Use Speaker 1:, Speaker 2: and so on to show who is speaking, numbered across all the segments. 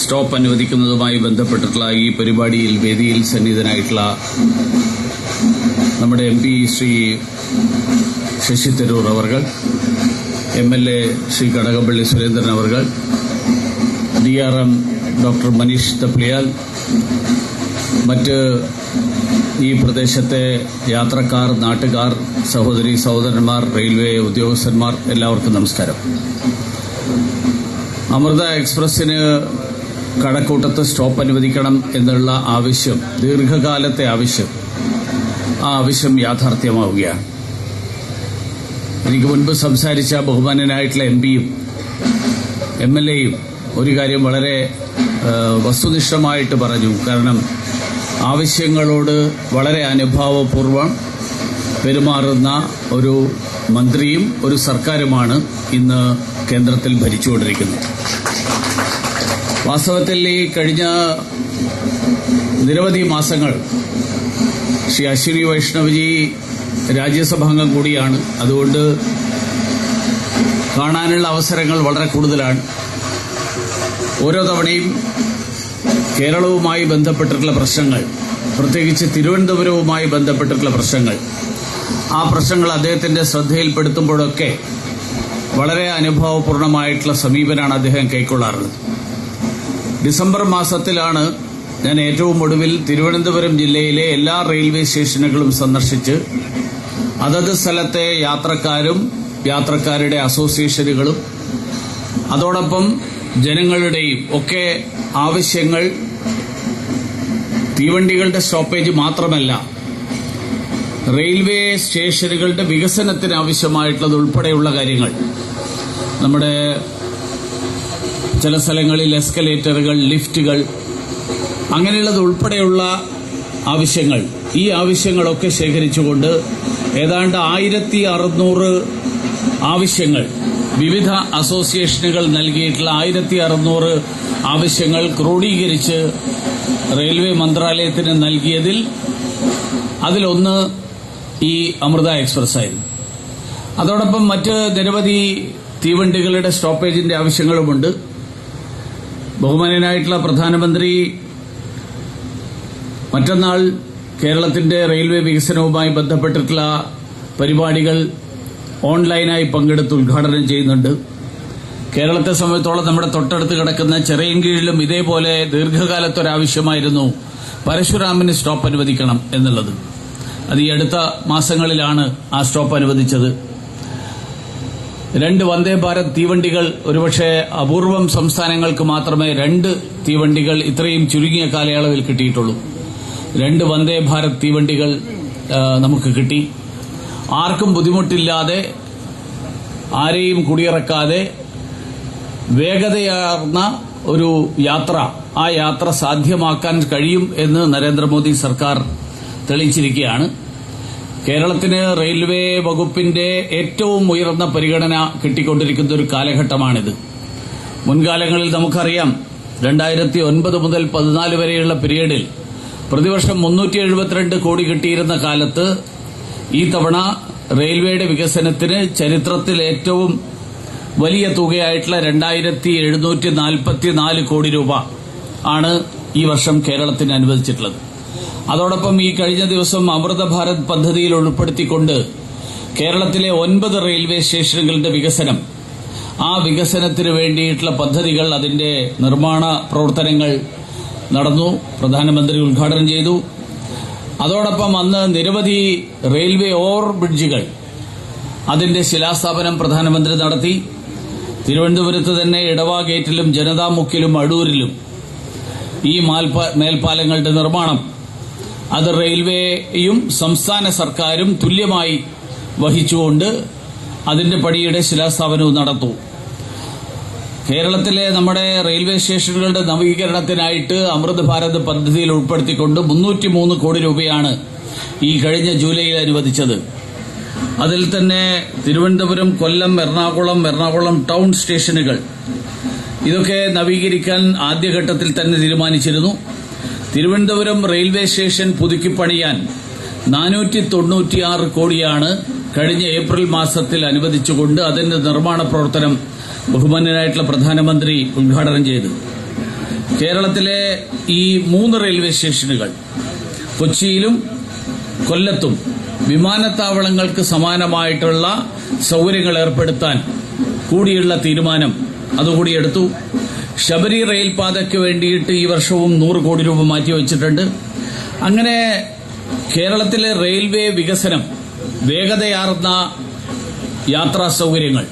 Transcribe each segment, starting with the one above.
Speaker 1: Stop അനുവദിക്കുന്നതുമായി ബന്ധപ്പെട്ടിട്ടുള്ള ഈ പരിപാടിയിൽ വേദിയിൽ സന്നിഹിതനായിട്ടുള്ള നമ്മുടെ എം പി ശ്രീ ശശി തരൂർ അവർകൾ M L A Shri Kadakampally Surendran അവർകൾ D R M doctor Manish Thapliyal മറ്റ് ഈ പ്രദേശത്തെ യാത്രക്കാർ നാട്ടുകാർ സഹോദരി സഹോദരന്മാർ റെയിൽവേ ഉദ്യോഗസ്ഥന്മാർ എല്ലാവർക്കും നമസ്കാരം. അമൃത എക്സ്പ്രസിന് കടക്കൂട്ടത്ത് സ്റ്റോപ്പ് അനുവദിക്കണം എന്നുള്ള ആവശ്യം ദീർഘകാലത്തെ ആവശ്യം ആ ആവശ്യം യാഥാർത്ഥ്യമാവുകയാണ്. എനിക്ക് മുൻപ് സംസാരിച്ച ബഹുമാനനായിട്ടുള്ള എം പിയും എം എൽ എയും ഒരു കാര്യം വളരെ വസ്തുനിഷ്ഠമായിട്ട് പറഞ്ഞു. കാരണം ആവശ്യങ്ങളോട് വളരെ അനുഭാവപൂർവം പെരുമാറുന്ന ഒരു മന്ത്രിയും ഒരു സർക്കാരുമാണ് ഇന്ന് കേന്ദ്രത്തിൽ ഭരിച്ചുകൊണ്ടിരിക്കുന്നത്. വാസ്തവത്തിൽ ഈ കഴിഞ്ഞ നിരവധി മാസങ്ങൾ ശ്രീ അശ്വിനി വൈഷ്ണവജി രാജ്യസഭാംഗം കൂടിയാണ്. അതുകൊണ്ട് കാണാനുള്ള അവസരങ്ങൾ വളരെ കൂടുതലാണ്. ഓരോ തവണയും കേരളവുമായി ബന്ധപ്പെട്ടിട്ടുള്ള പ്രശ്നങ്ങൾ പ്രത്യേകിച്ച് തിരുവനന്തപുരവുമായി ബന്ധപ്പെട്ടിട്ടുള്ള പ്രശ്നങ്ങൾ ആ പ്രശ്നങ്ങൾ അദ്ദേഹത്തിന്റെ ശ്രദ്ധയിൽപ്പെടുത്തുമ്പോഴൊക്കെ വളരെ അനുഭവപൂർണമായിട്ടുള്ള സമീപനാണ് അദ്ദേഹം കൈക്കൊള്ളാറുള്ളത്. ഡിസംബർ മാസത്തിലാണ് ഞാൻ ഏറ്റവും ഒടുവിൽ തിരുവനന്തപുരം ജില്ലയിലെ എല്ലാ റെയിൽവേ സ്റ്റേഷനുകളും സന്ദർശിച്ച് അതത് സ്ഥലത്തെ യാത്രക്കാരും യാത്രക്കാരുടെ അസോസിയേഷനുകളും അതോടൊപ്പം ജനങ്ങളുടെയും ഒക്കെ ആവശ്യങ്ങൾ തീവണ്ടികളുടെ സ്റ്റോപ്പേജ് മാത്രമല്ല റെയിൽവേ സ്റ്റേഷനുകളുടെ വികസനത്തിന് ആവശ്യമായിട്ടുള്ളത് ഉൾപ്പെടെയുള്ള കാര്യങ്ങൾ. നമ്മുടെ ചില സ്ഥലങ്ങളിൽ എസ്കലേറ്ററുകൾ ലിഫ്റ്റുകൾ അങ്ങനെയുള്ളത് ഉൾപ്പെടെയുള്ള ആവശ്യങ്ങൾ. ഈ ആവശ്യങ്ങളൊക്കെ ശേഖരിച്ചുകൊണ്ട് ഏതാണ്ട് ആയിരത്തി അറുന്നൂറ് ആവശ്യങ്ങൾ വിവിധ അസോസിയേഷനുകൾ നൽകിയിട്ടുള്ള ആയിരത്തി അറുന്നൂറ് ആവശ്യങ്ങൾ ക്രോഡീകരിച്ച് റെയിൽവേ മന്ത്രാലയത്തിന് നൽകിയതിൽ അതിലൊന്ന് ഈ അമൃത എക്സ്പ്രസ് ആയിരുന്നു. അതോടൊപ്പം മറ്റ് നിരവധി തീവണ്ടികളുടെ സ്റ്റോപ്പേജിന്റെ ആവശ്യങ്ങളുമുണ്ട്. ബഹുമാനനായിട്ടുള്ള പ്രധാനമന്ത്രി മറ്റന്നാൾ കേരളത്തിന്റെ റെയിൽവേ വികസനവുമായി ബന്ധപ്പെട്ടിട്ടുള്ള പരിപാടികൾ ഓൺലൈനായി പങ്കെടുത്ത് ഉദ്ഘാടനം ചെയ്യുന്നുണ്ട്. കേരളത്തെ സംബന്ധിച്ചോളം നമ്മുടെ തൊട്ടടുത്ത് കിടക്കുന്ന ചെറിയൻകീഴിലും ഇതേപോലെ ദീർഘകാലത്തൊരാവശ്യമായിരുന്നു പരശുരാമിന് സ്റ്റോപ്പ് അനുവദിക്കണം എന്നുള്ളത്. അത് ഈ അടുത്ത മാസങ്ങളിലാണ് ആ സ്റ്റോപ്പ് അനുവദിച്ചത്. രണ്ട് വന്ദേ ഭാരത് തീവണ്ടികൾ ഒരുപക്ഷെ അപൂർവം സംസ്ഥാനങ്ങൾക്ക് മാത്രമേ രണ്ട് തീവണ്ടികൾ ഇത്രയും ചുരുങ്ങിയ കാലയളവിൽ കിട്ടിയിട്ടുള്ളൂ. രണ്ട് വന്ദേ ഭാരത് തീവണ്ടികൾ നമുക്ക് കിട്ടി. ആർക്കും ബുദ്ധിമുട്ടില്ലാതെ ആരെയും കുടിയിറക്കാതെ വേഗതയാർന്ന ഒരു യാത്ര ആ യാത്ര സാധ്യമാക്കാൻ കഴിയും എന്ന് നരേന്ദ്രമോദി സർക്കാർ തെളിയിച്ചിരിക്കുകയാണ്. കേരളത്തിന് റെയിൽവേ വകുപ്പിന്റെ ഏറ്റവും ഉയർന്ന പരിഗണന കിട്ടിക്കൊണ്ടിരിക്കുന്ന ഒരു കാലഘട്ടമാണിത്. മുൻകാലങ്ങളിൽ നമുക്കറിയാം രണ്ടായിരത്തി ഒൻപത് മുതൽ പതിനാല് വരെയുള്ള പീരീഡിൽ പ്രതിവർഷം മുന്നൂറ്റി എഴുപത്തിരണ്ട് കോടി കിട്ടിയിരുന്ന കാലത്ത് ഈ തവണ റെയിൽവേയുടെ വികസനത്തിന് ചരിത്രത്തിൽ ഏറ്റവും വലിയ തുകയായിട്ടുള്ള രണ്ടായിരത്തി എഴുന്നൂറ്റി നാൽപ്പത്തിനാല് കോടി രൂപ ആണ് ഈ വർഷം കേരളത്തിന് അനുവദിച്ചിട്ടുള്ളത്. അതോടൊപ്പം ഈ കഴിഞ്ഞ ദിവസം അമൃത ഭാരത് പദ്ധതിയിൽ ഉൾപ്പെടുത്തിക്കൊണ്ട് കേരളത്തിലെ ഒൻപത് റെയിൽവേ സ്റ്റേഷനുകളുടെ വികസനം ആ വികസനത്തിന് വേണ്ടിയിട്ടുള്ള പദ്ധതികൾ അതിന്റെ നിർമ്മാണ പ്രവർത്തനങ്ങൾ നടന്നു പ്രധാനമന്ത്രി ഉദ്ഘാടനം ചെയ്തു. അതോടൊപ്പം അന്ന് നിരവധി റെയിൽവേ ഓവർ ബ്രിഡ്ജുകൾ അതിന്റെ ശിലാസ്ഥാപനം പ്രധാനമന്ത്രി നടത്തി. തിരുവനന്തപുരത്ത് തന്നെ ഇടവാ ഗേറ്റിലും ജനതാമുക്കിലും അടൂരിലും ഈ മാൽപ്പ- മേൽപ്പാലങ്ങളുടെ നിർമ്മാണം അത് റെയിൽവേയും സംസ്ഥാന സർക്കാരും തുല്യമായി വഹിച്ചുകൊണ്ട് അതിന്റെ പടിയുടെ ശിലാസ്ഥാപനവും നടത്തു കേരളത്തിലെ നമ്മുടെ റെയിൽവേ സ്റ്റേഷനുകളുടെ നവീകരണത്തിനായിട്ട് അമൃത് ഭാരത് പദ്ധതിയിൽ ഉൾപ്പെടുത്തിക്കൊണ്ട് മുന്നൂറ്റി മൂന്ന് കോടി രൂപയാണ് ഈ കഴിഞ്ഞ ജൂലൈയിൽ അനുവദിച്ചത്. അതിൽ തന്നെ തിരുവനന്തപുരം കൊല്ലം എറണാകുളം എറണാകുളം ടൗൺ സ്റ്റേഷനുകൾ. ഇതൊക്കെ നവീകരിക്കാൻ ആദ്യഘട്ടത്തിൽ തന്നെ തീരുമാനിച്ചിരുന്നു. തിരുവനന്തപുരം റെയിൽവേ സ്റ്റേഷൻ പുതുക്കിപ്പണിയാൻ നാനൂറ്റി തൊണ്ണൂറ്റിയാറ് കോടിയാണ് കഴിഞ്ഞ ഏപ്രിൽ മാസത്തിൽ അനുവദിച്ചുകൊണ്ട് അതിന്റെ നിർമ്മാണ പ്രവർത്തനം ബഹുമാന്യനായിട്ടുള്ള പ്രധാനമന്ത്രി ഉദ്ഘാടനം ചെയ്തു. കേരളത്തിലെ ഈ മൂന്ന് റെയിൽവേ സ്റ്റേഷനുകൾ കൊച്ചിയിലും കൊല്ലത്തും വിമാനത്താവളങ്ങൾക്ക് സമാനമായിട്ടുള്ള സൗകര്യങ്ങൾ ഏർപ്പെടുത്താൻ കൂടിയുള്ള തീരുമാനം അതുകൂടി എടുത്തു. ശബരി റെയിൽപാതയ്ക്ക് വേണ്ടിയിട്ട് ഈ വർഷവും നൂറ് കോടി രൂപ മാറ്റിവെച്ചിട്ടുണ്ട് അങ്ങനെ കേരളത്തിലെ റെയിൽവേ വികസനം വേഗതയാർന്ന യാത്രാ സൗകര്യങ്ങൾ.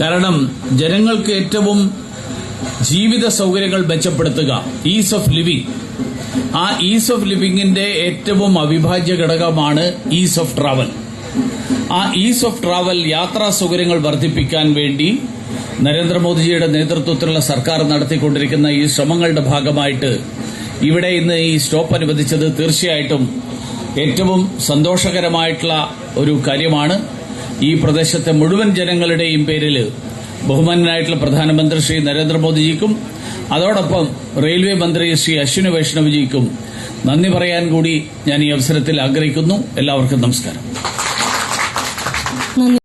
Speaker 1: കാരണം ജനങ്ങൾക്ക് ഏറ്റവും ജീവിത സൗകര്യങ്ങൾ മെച്ചപ്പെടുത്തുക ഈസ് ഓഫ് ലിവിംഗ് ആ ഈസ് ഓഫ് ലിവിംഗിന്റെ ഏറ്റവും അവിഭാജ്യ ഘടകമാണ് ഈസ് ഓഫ് ട്രാവൽ ആ ഈസ് ഓഫ് ട്രാവൽ യാത്രാ സൗകര്യങ്ങൾ വർദ്ധിപ്പിക്കാൻ വേണ്ടി നരേന്ദ്രമോദിജിയുടെ നേതൃത്വത്തിലുള്ള സർക്കാർ നടത്തിക്കൊണ്ടിരിക്കുന്ന ഈ ശ്രമങ്ങളുടെ ഭാഗമായിട്ട് ഇവിടെ ഇന്ന് ഈ സ്റ്റോപ്പ് അനുവദിച്ചത് തീർച്ചയായിട്ടും ഏറ്റവും സന്തോഷകരമായിട്ടുള്ള ഒരു കാര്യമാണ്. ഈ പ്രദേശത്തെ മുഴുവൻ ജനങ്ങളുടെയും പേരിൽ ബഹുമാനായിട്ടുള്ള പ്രധാനമന്ത്രി ശ്രീ നരേന്ദ്രമോദിജിക്കും അതോടൊപ്പം റെയിൽവേ മന്ത്രി ശ്രീ അശ്വിനി വൈഷ്ണവ്ജിക്കും നന്ദി പറയാൻ കൂടി ഞാൻ ഈ അവസരത്തിൽ ആഗ്രഹിക്കുന്നു. എല്ലാവർക്കും നമസ്കാരം.
Speaker 2: നന്ദി